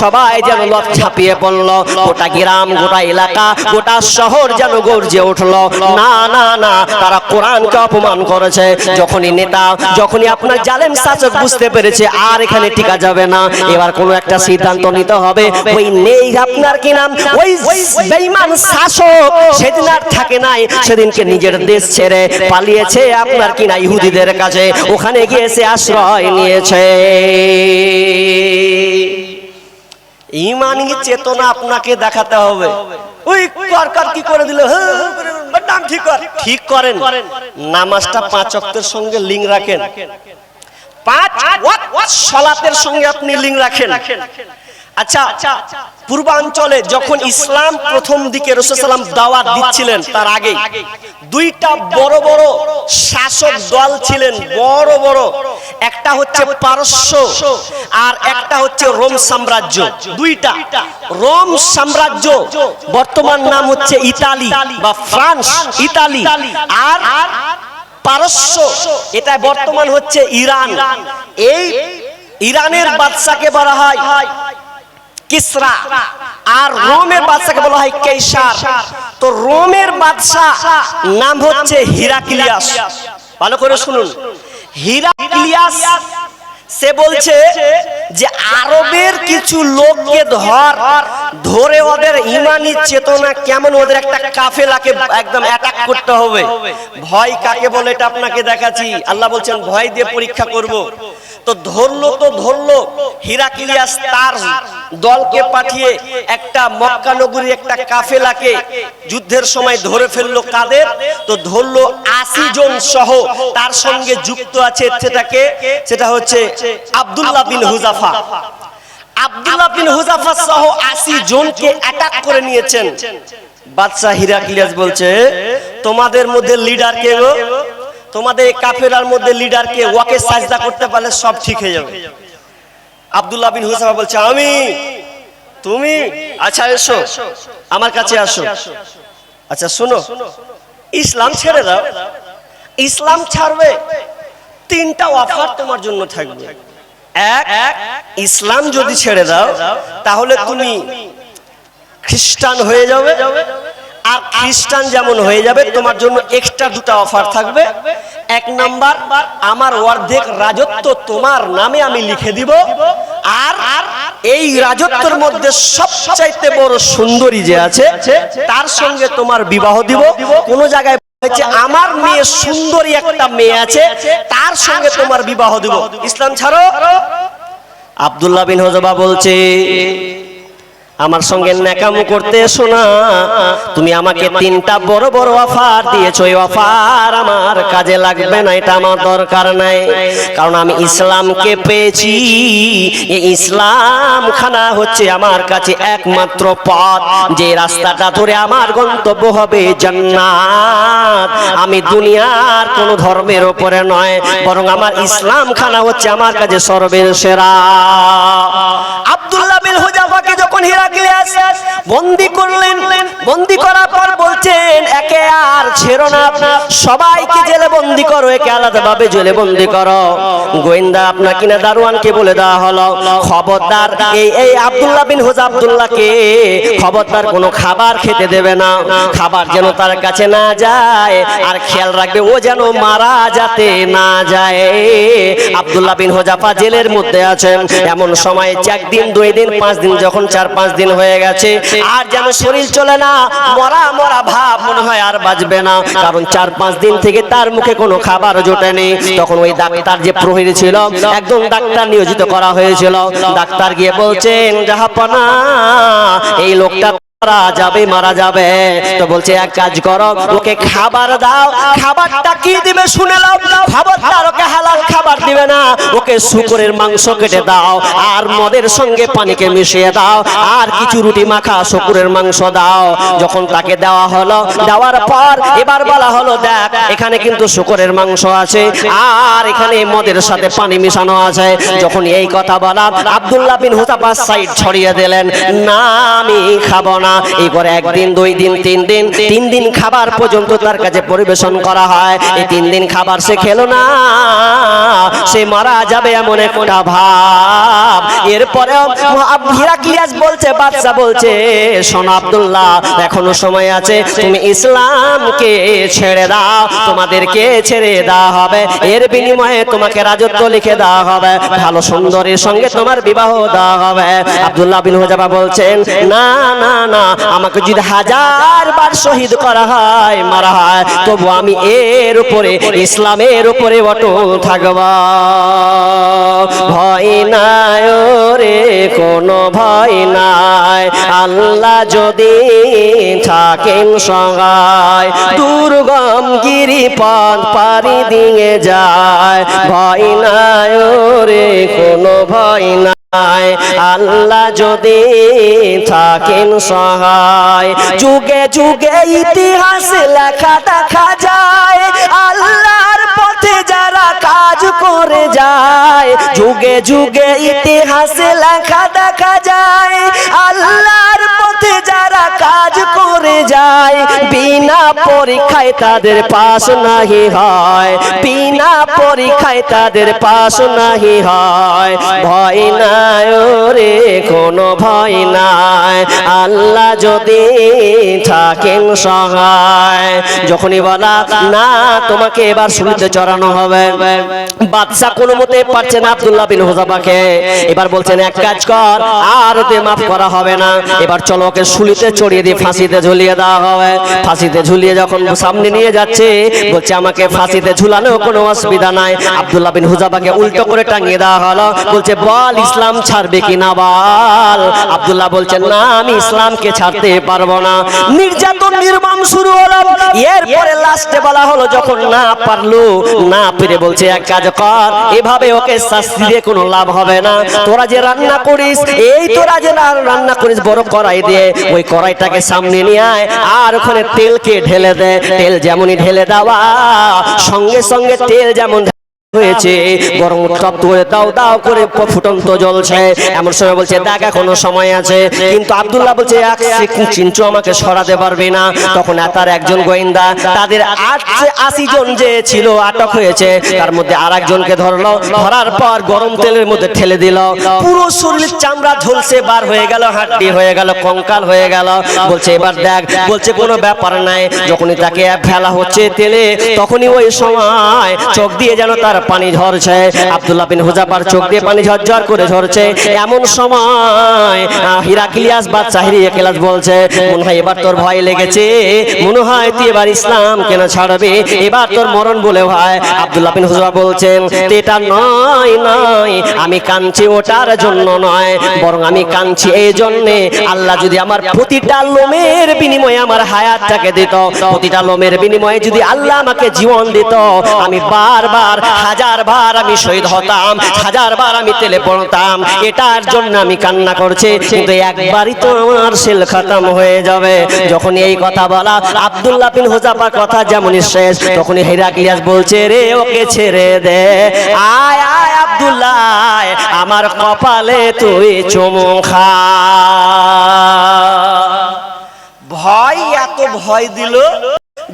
সবাই যেন লক ছাপিয়ে পড়ল। গোটা গ্রাম গোটা এলাকা গোটা শহর যেন গর্জে উঠল। না না না তারা কোরআনকে অপমান করেছে। যখনই নেতা যখনই আপনার জালেম শাসক বুঝতে পেরেছে আর এখানে টিকা যাবে না। এবার কোনো একটা সিদ্ধান্ত নিতে হবে। ওই নেই আপনার কি নাম? ওই বেঈমান শাসক। সেদিন আর থাকে নাই। সেদিনকে নিজের দেশ ছেড়ে পালিয়েছে আপনার কি না ইহুদিদের কাছে। ওখানে গিয়ে সে আশ্রয় নিয়েছে। ইমানি চেতনা আপনাকে দেখাতে হবে। ওই সরকার কি করে দিল? হ্যাঁ, নাম ঠিক কর। ঠিক করেন। নামাজটা পাঁচ অক্টের সঙ্গে লিঙ্ক রাখেন। পাঁচ সঙ্গে আপনি লিঙ্ক রাখেন। আচ্ছা পূর্বাঞ্চলে যখন ইসলাম প্রথম দিকে রসুলাম দাওয়াত দিচ্ছিলেন তার আগে দুইটা বড় বড় শাসক দল ছিলেন বড় বড় একটা হচ্ছে পারস্য আর একটা হচ্ছে রোম সাম্রাজ্য। দুইটা। রোম সাম্রাজ্য বর্তমান নাম হচ্ছে ইতালি বা ফ্রান্স ইতালি। আর পারস্য। এটা বর্তমান হচ্ছে ইরান। এই ইরানের বাদশাকে বলা হয় কিসরা। আর রোমের বাদশাকে বলা হয় কেসার তো রোমের বাদশাহ নাম হচ্ছে হিরাকিলিয়াস। ভালো করে শুনুন। হিরাক্লিয়াস, সে বলছে যে আরবের কিছু লোককে ধর, ধরে ওদের ইমানি চেতনা কেমন ওদের একটা কাফেলাকে একদম অ্যাটাক করতে হবে। ভয় কাকে বলে এটা আপনাকে দেখাচ্ছি। আল্লাহ বলছেন, ভয় দিয়ে পরীক্ষা করব। তো ধরলো তো ধরলো, হিরাক্লিয়াস তার দলকে পাঠিয়ে একটা মক্কা নগরী একটা কাফেলাকে যুদ্ধের সময় ধরে ফেলল কাদের? তো ধরলো আশি জন সহ তার সঙ্গে যুক্ত আছে সেটাকে, সেটা হচ্ছে আব্দুল্লাহ বিন হুজাফা। আব্দুল্লাহ বিন হুজাফা সহ আশি জনকে অ্যাটাক করে নিয়েছেন। বাদশাহ হিরাক্লিয়াস বলছে, তোমাদের মধ্যে লিডার কে গো? তোমাদের এই কাফেরার মধ্যে লিডার কে ওয়াকে সাজদা করতে পারলে সব ঠিক হয়ে যাবে। আব্দুল্লাহ বিন হুসাফা বলছে আমি তুমি আচ্ছা এসো আমার কাছে আসো। আচ্ছা শোনো ইসলাম ছেড়ে দাও। ইসলাম ছাড়বে তিনটা অফার তোমার জন্য থাকবে। এক ইসলাম যদি ছেড়ে দাও তাহলে তুমি খ্রিস্টান হয়ে যাবে। আর খ্রিস্টান যেমন হয়ে যাবে, তোমার জন্য এক্সট্রা দুটা অফার থাকবে। এক নাম্বার, আমার অর্ধেক রাজত্ব তোমার নামে আমি লিখে দিব। আর এই রাজত্বের মধ্যে সবচাইতে বড় সুন্দরী যে আছে, তার সঙ্গে তোমার বিবাহ দিব। কোন জায়গায় আমার মেয়ে সুন্দরী একটা মেয়ে আছে, তার সঙ্গে তোমার বিবাহ দিব। ইসলাম ছাড়ো। আব্দুল্লাহ বিন হজবা বলছে আমার সঙ্গে ন্যাকামো করতে এসো না। তুমি আমাকে তিনটা বড় বড় অফার দিয়েছ এই অফার আমার কাজে লাগবে না এটা আমার দরকার নাই। কারণ আমি ইসলামকে পেয়েছি এই ইসলাম খানা হচ্ছে আমার কাছে একমাত্র পথ। যে রাস্তাটা ধরে আমার গন্তব্য হবে জান্নাত। আমি দুনিয়ার কোনো ধর্মের ওপরে নয় বরং আমার ইসলাম খানা হচ্ছে আমার কাছে সর্বের সেরা। আব্দুল্লাহ বিন হুজাফাকে যখন বন্দি করলেন। বন্দি করার পর বলছেন, একে আর ছেড়ো না। সবাইকে জেলে বন্দি করো, একে জেলে বন্দি করো। গোয়েন্দা কিনা দারোয়ানকে বলে দেওয়া হলো। খবরদার এই এই আব্দুল্লাহ বিন হুজা আব্দুল্লাহকে খবরদার কোনো খাবার খেতে দেবে না। খাবার যেন তার কাছে না যায়, আর খেয়াল রাখবে ও যেন মারা যাতে না যায়। আব্দুল্লাহ বিন হোজাফা জেলের মধ্যে আছেন। এমন সময় চার দিন দুই দিন, পাঁচ দিন, যখন চার, পাঁচ দিন হয়ে গেছে, আর যেন শরীর চলে না, মরা মরা ভাব মনে হয় আর বাঁচবে না। কারণ চার পাঁচ দিন থেকে তার মুখে কোনো খাবার জোটেনি। তখন ওই ডাক্তার যে প্রহরী ছিল, একদম ডাক্তার নিয়োজিত করা হয়েছিল। ডাক্তার গিয়ে বলছেন, জাহাপনা, এই লোকটা যাবে, মারা যাবে। তো বলছে, এক কাজ করো, ওকে খাবার দাও। খাবারটা কি দিবে শুনে খাবার দিবে না। ওকে মাংস কেটে দাও, আর মদের সঙ্গে পানিকে মিশিয়ে দাও, আর কিছু রুটি মাখা, শুকুরের মাংস দাও। যখন তাকে দেওয়া হলো, দেওয়ার পর এবার বলা হলো, দেখ, এখানে কিন্তু শুকরের মাংস আছে, আর এখানে মদের সাথে পানি মিশানো আছে। যখন এই কথা বলা আব্দুল্লাহ বিন সাইড ছড়িয়ে দিলেন, না, আমি খাব না। না এই করে একদিন, দুই দিন, তিন দিন তিন দিন খাবার পর্যন্ত তার কাছে পরিবেশন করা হয়। এই তিন দিন খাবার সে খেলো না। সে মারা যাবে এমন একটা ভাব। এরপরে হিরাক্লিয়াস বলছে বাচ্চা বলছে, শোনো আব্দুল্লাহ, এখনও সময় আছে, তুমি ইসলামকে ছেড়ে দাও, তোমাদেরকে ছেড়ে দেওয়া হবে। এর বিনিময়ে তোমাকে রাজত্ব লিখে দেওয়া হবে। ভালো সুন্দরের সঙ্গে তোমার বিবাহ দেওয়া হবে। আব্দুল্লাহ বিন হুজাবা বলছেন, না না না, আমাকে যদি হাজার বার শহীদ করা হয়, মারা হয়, তবু আমি এর উপরে, ইসলামের উপরে অটল থাকব। ভয় নাই রে কোনো ভয় নাই। আল্লাহ যদি থাকেন সহায়, দুর্গম গিরি পথ পারি দিয়ে যায়। ভয় নাই রে কোনো ভয় নাই। আল্লাহ যদি থাকেন সহায়, যুগে যুগে ইতিহাস লেখা দেখা যায়। যারা করে যায় যুগে যুগে ইতিহাসে লেখা দেখা যায় আল্লাহর পথে যারা কাজ করে যায়, বিনা পরীক্ষায় তাদের পাশ নাহি হয়, বিনা পরীক্ষায় তাদের পাশ নাহি হয়। ভয় নাই রে কোনো ভয় নাই। আল্লাহ যদি থাকেন সহায়। যখনই বলা, না, তোমাকে এবার শুলিতে চড়ানো হবে। বাদশা কোনো মতে পারছে না আব্দুল্লাহ বিন হুজাবাকে এবার বলছেন, এক কাজ কর, আর ওতে মাফ করা হবে না। এবার চলো ওকে শুলিতে চড়িয়ে দিয়ে ফাঁসিতে ঝুলিয়ে দেওয়া হবে। ফাঁসিতে ঝুলিয়ে যখন সামনে নিয়ে যাচ্ছে, বলছে, আমাকে ফাঁসিতে ঝুলানো কোনো অসুবিধা নাই। আব্দুল্লাহ বিন হুজাবাকে উল্টো করে টাঙিয়ে দেওয়া হলো। বলছে, বল, ইসলাম ছাড়বে কি না বল? আব্দুল্লাহ বলছেন, না, আমি ইসলামকে ছাড়তে পারব না। নির্যাতন নির্মম শুরু হলো। এরপরে লাস্টে বলা হলো, যখন না পারল, না পেরে বলছে, এক কাজ কর, এভাবে ওকে শাস্তি দিয়ে কোনো লাভ হবে না। তোরা যে রান্না করিস, এই তোরা যে রান্না করিস বড় কড়াই দিয়ে ওই কড়াইটাকে সামনে নিয়ে আয়, আর ওখানে তেলকে ঢেলে দেয় তেল যেমনই ঢেলে দেওয়া, সঙ্গে সঙ্গে তেল যেমন হয়েছে গরম উত্তপ্ত করে দাও দাও করে ফুটন্ত জ্বলছে। এমন সময় বলছে, দেখ, এখনও সময় আছে। কিন্তু আব্দুল্লাহ বলছে, এক আমাকে সরাতে পারবে না। তখন তার একজন গোয়েন্দা তাদের আশি জন যে ছিল আটক হয়েছে, তার মধ্যে আর একজনকে ধরলো। ধরার পর গরম তেলের মধ্যে ঠেলে দিল। পুরো শরীর চামড়া ঝলসে বার হয়ে গেল, হাড্ডি হয়ে গেল, কঙ্কাল হয়ে গেল। বলছে, এবার দেখ। বলছে, কোনো ব্যাপার নাই। যখনই তাকে ফেলা হচ্ছে তেলে, তখনই ওই সময় চোখ দিয়ে যেন তার পানি ঝরছে, আব্দুল্লাহ বিন হুজাবার চোখ দিয়ে পানি ঝরঝর করে ঝরছে। এমন সময় হিরাক্লিয়াস বা চাহিরিয়া কেলাস বলছে, মনে হয় এবার তোর ভয় লেগেছে। মনে হয় তুই এবার ইসলাম কেন ছাড়বে? এবার তোর মরণ বলে ভাই আব্দুল্লাহ বিন হুজা বলছেন এটা নয় নয়, আমি কাঁদছি ওটার জন্য নয়, বরং আমি কাঁদছি এই জন্যে আল্লাহ যদি আমার প্রতিটা লোমের বিনিময়ে আমার হায়াতটাকে দিত, প্রতিটা লোমের বিনিময়ে যদি আল্লাহ আমাকে জীবন দিত, আমি বারবার হাজার বার আমি শহীদ হতাম, হাজার বার আমি তেলে পড়তাম, এটার জন্য আমি কান্না করছি, কিন্তু একবারই তো আমার সেল খতম হয়ে যাবে। যখন এই কথা বলা, আব্দুল্লাহ বিন হুজাফার কথা যেমনই শেষ, তখনই হেরাক্লিয়াস বলছে, রে, ওকে ছেড়ে দে। আয় আয় আব্দুল্লাহ আমার কপালে তুই চুমু খা। ভয়, এত ভয় দিল।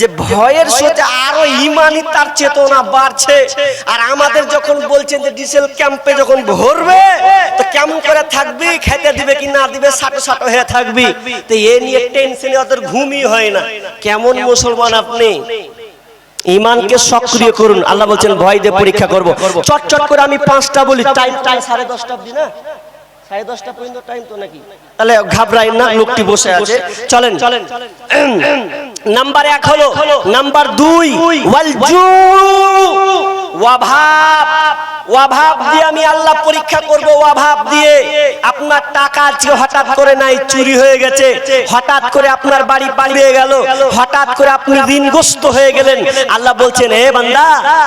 যে ভয়ের সাথে আরও ইমানই তার চেতনা বাড়ছে। আর আমাদের যখন বলছেন যে ডিসেল ক্যাম্পে যখন ভরবে তো কেমন করে থাকবি? খেতে দিবে কি না দিবে? সাটো সাটো হয়ে থাকবি। তো এ নিয়ে টেনশনে ওদের ঘুমই হয় না। কেমন মুসলমান আপনি? ইমানকে সক্রিয় করুন। আল্লাহ বলছেন ভয় দিয়ে পরীক্ষা করব। চটচট করে আমি পাঁচটা বলি। টাইম টাইম সাড়ে দশটা অবধি না? সাড়ে দশটা পর্যন্ত টাইম তো নাকি? তাহলে ঘাবড়াই না লোকটি বসে আছে। চলেন। চলেন। নাম্বার এক হলো নাম্বার দুই ওয়াল জু ওয়াভাব। ওয়াভাব দিয়ে আমি আল্লাহ পরীক্ষা করব, ওয়াভাব দিয়ে। আপনার টাকা আজকে হঠাৎ করে নাই, চুরি হয়ে গেছে। হঠাৎ করে আপনার বাড়ি পালিয়ে গেল। হঠাৎ করে আপনি ঋণগ্রস্ত হয়ে গেলেন। আল্লাহ বলছেন হে বান্দা,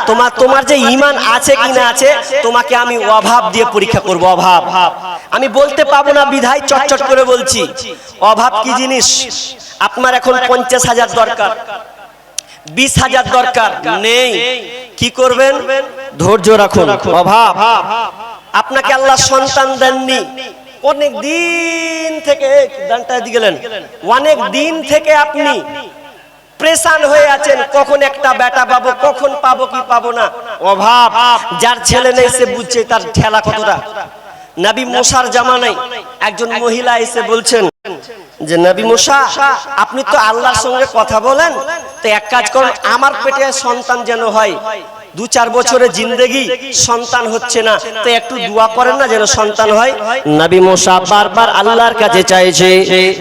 তোমার তোমার যে ইমান আছে কি না আছে, তোমাকে আমি অভাব দিয়ে পরীক্ষা করব অভাব আমি বলতে পাবো না, বিধায় চটচট করে বলছি। অভাব কি জিনিস? আপনার এখন পঞ্চাশ হাজার দরকার। বিশ হাজার দরকার। নেই। কি করবেন? ধৈর্য রাখুন। অভাব। আপনাকে আল্লাহ সন্তান দেননি। অনেক দিন থেকে দানটা গেলেন। অনেক দিন থেকে আপনি প্রেসান হয়ে আছেন। কখন একটা বেটা পাবো, কখন পাবো, কি পাবো না? অভাব। যার ছেলে নেই, সে বুঝছে তার ঠেলা কতটা। নবী মশার জামানাই একজন মহিলা এসে বলছেন যে, নবী মুসা আপনি তো আল্লাহর সঙ্গে কথা বলেন। তো এক কাজ করুন, আমার পেটে সন্তান যেন হয় দু চার বছরের জিন্দেগি, সন্তান হচ্ছে না। তো একটু দোয়া করেন না যেন সন্তান হয়। নবী মুসা বারবার আল্লাহর কাছে চাইছে,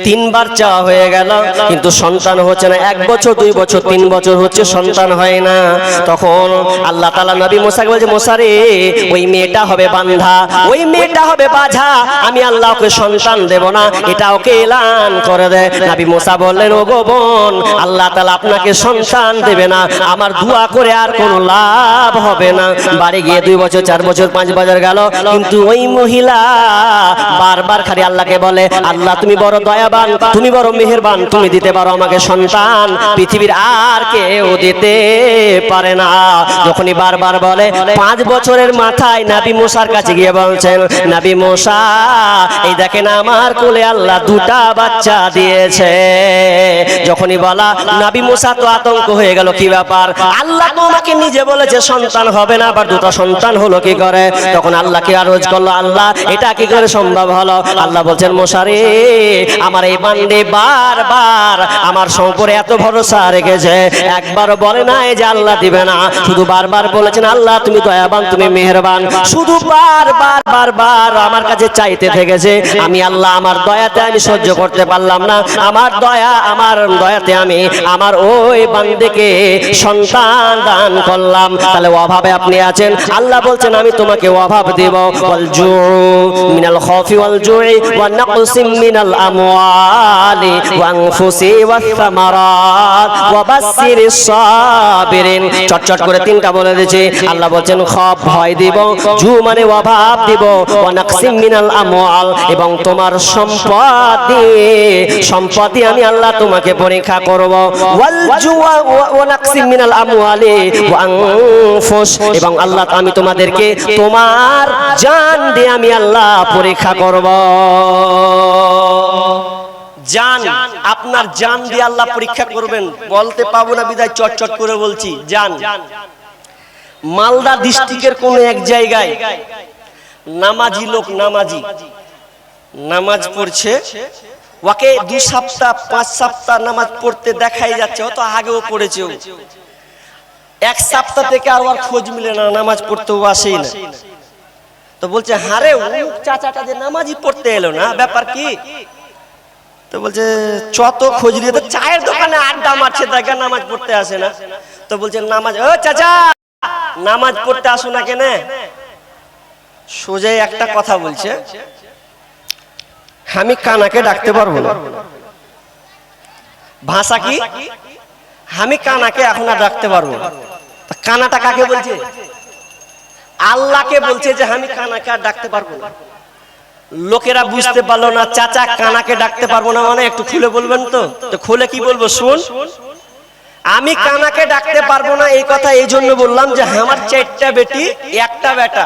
তিনবার চাওয়া হয়ে গেল, কিন্তু সন্তান হচ্ছে না। এক বছর, দুই বছর, তিন বছর হচ্ছে সন্তান হয় না। তখন আল্লাহ তালা নবী মোসাকে বলছে মোসারে ওই মেয়েটা হবে বান্ধা, ওই মেয়েটা হবে বাঝা আমি আল্লাহ ওকে সন্তান দেব না, এটা ওকে এলান করে দেয় নবী মোসা বললেন ও গো বোন, আল্লাহ তালা আপনাকে সন্তান দেবে না। আমার দোয়া করে আর কোনো লাভ হবে না। বাড়ি গিয়ে দুই বছর, চার বছর, পাঁচ বছর গেল। কিন্তু ওই মহিলা বারবার খালি আল্লাহকে বলে, আল্লাহ, তুমি বড় দয়াবান, তুমি বড় মেহেরবান, তুমি দিতে পারো আমাকে সন্তান। পৃথিবীর আর কেউ দিতে পারে না। যখনই বারবার বলে, পাঁচ বছরের মাথায় নাবি মশার কাছে গিয়ে বলছেন, নাবি মশা, এই দেখেন আমার কোলে আল্লাহ দুটা বাচ্চা দিয়েছে। যখনই বলা, নাবি মশা, তো আতঙ্ক হয়ে গেল, কি ব্যাপার? আল্লাহ তো আমাকে নিজে বলেছে সন্তান হবে না, আবার দুটো সন্তান হলো কি করে? তখন আল্লাহকে আরজ করল? আল্লাহ, এটা কি করে সম্ভব হলো? আল্লাহ বলছেন, মশারে, আমার এই বান্ডে বারবার আমার সম্পরে এত ভরসা রেখেছে। একবার বলে না যে আল্লাহ দিবে না। শুধু বারবার বলেছেন, আল্লাহ, তুমি দয়াবান, তুমি মেহেরবান। শুধু বারবার বারবার আমার কাছে চাইতে থেকেছে। আমি আল্লাহ, আমার দয়াতে আমি সহ্য করতে পারলাম না। আমার দয়া, আমার দয়াতে আমি, আমার ওই বান্দেকে সন্তান দান করলাম। তাহলে অভাবে আপনি আছেন। আল্লাহ বলছেন, আমি তোমাকে অভাব দেব। ওয়াল জু মিনাল খাফি ওয়াল জুই ওয়া নাকসিম মিনাল আমওয়ালি ওয়া আনফুসি ওয়াস সামারাত ওয়া বাশশিরিস সাবিরিন। চটচট করে তিনটা বলে দিয়েছি আল্লাহ বলছেন, খব ভয় দিব, জু মানে অভাব দিব। ওয়া নাকসিম মিনাল আমওয়াল এবং তোমার সম্পদ দিয়ে সম্পদ দিয়ে আমি আল্লাহ তোমাকে পরীক্ষা করব। ওয়াল জুয়া ওয়া নাকসিম মিনাল আমওয়ালি ওয়া এবং আল্লাহ আমি তোমাদেরকে তোমার জান দিয়ে আমি আল্লাহ পরীক্ষা করব। জান আপনার জান দিয়ে আল্লাহ পরীক্ষা করবেন। বলতে পাবো না বিদায় চটচট করে বলছি। জান মালদা ডিস্ট্রিক্টের কোন এক জায়গায় নামাজি লোক নামাজি নামাজ পড়ছে। ওকে দু সপ্তাহ পাঁচ সপ্তাহ নামাজ পড়তে দেখাই যাচ্ছে হয়তো আগেও পড়েছে ও। এক সপ্তাহ থেকে আর ওর খোঁজ মিলে না, নামাজ পড়তে ও আসেই না। তো বলছে, হারে ও চাচাটা যে নামাজই পড়তে এলো না, ব্যাপার কি? তো বলছে, চত খোঁজ নিয়ে তো চায়ের দোকানে আড্ডা মারছে, দেখা নামাজ পড়তে আসে না। তো বলছে, নামাজ, ও চাচা, নামাজ পড়তে আসো না কেন? সোজাই একটা কথা বলছে, আমি কানাকে ডাকতে পারব না। ভাষা কি? আমি কানাকে এখন আর ডাকতে পারব কানাটা কাকে বলছে? আল্লাহকে বলছে যে আমি কানাকে আর ডাকতে পারব না। লোকেরা বুঝতে পারল না, চাচা কানাকে ডাকতে পারব না মানে একটু খুলে বলবেন তো? তো খুলে কি বলব শুন আমি কানাকে ডাকতে পারব না এই কথা এই জন্য বললাম যে আমার চারটা বেটি, একটা বেটা।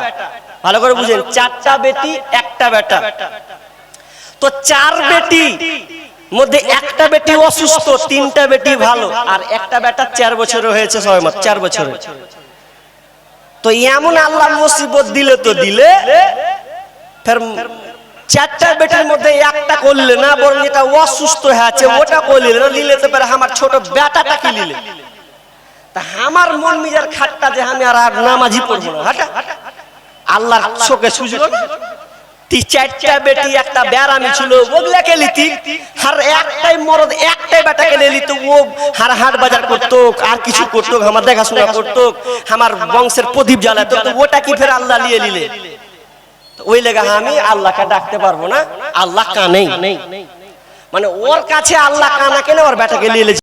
ভালো করে বুঝেন, চারটা বেটি, একটা বেটা। তো চার বেটি মধ্যে একটা বেটি অসুস্থ, তিনটা বেটি ভালো, আর একটা বেটা চার বছর হয়েছে সবাই চার বছর তো এমন আল্লাহ মুসিবত দিলে তো দিলে, ফের চারটা বেটার মধ্যে একটা করলে না, বরং এটা অসুস্থ হয়ে আছে, ওটা করলে না, নিলে তো পারে আমার ছোট বেটাটা কি নিলে? তা আমার মন মিজার খাটটা যে আমি আর আর নামাজি পড়ব না, হাটা। আল্লাহর চোখে সুযোগ। আমার দেখাশোনা করতো, আমার বংশের প্রদীপ ওটা কি আল্লাহ নিয়ে নিলে? ওই আমি আল্লাহকে ডাকতে পারব না, আল্লাহ কানেই। মানে ওর কাছে আল্লাহ কানা কেন ওর বেটাকে নিয়ে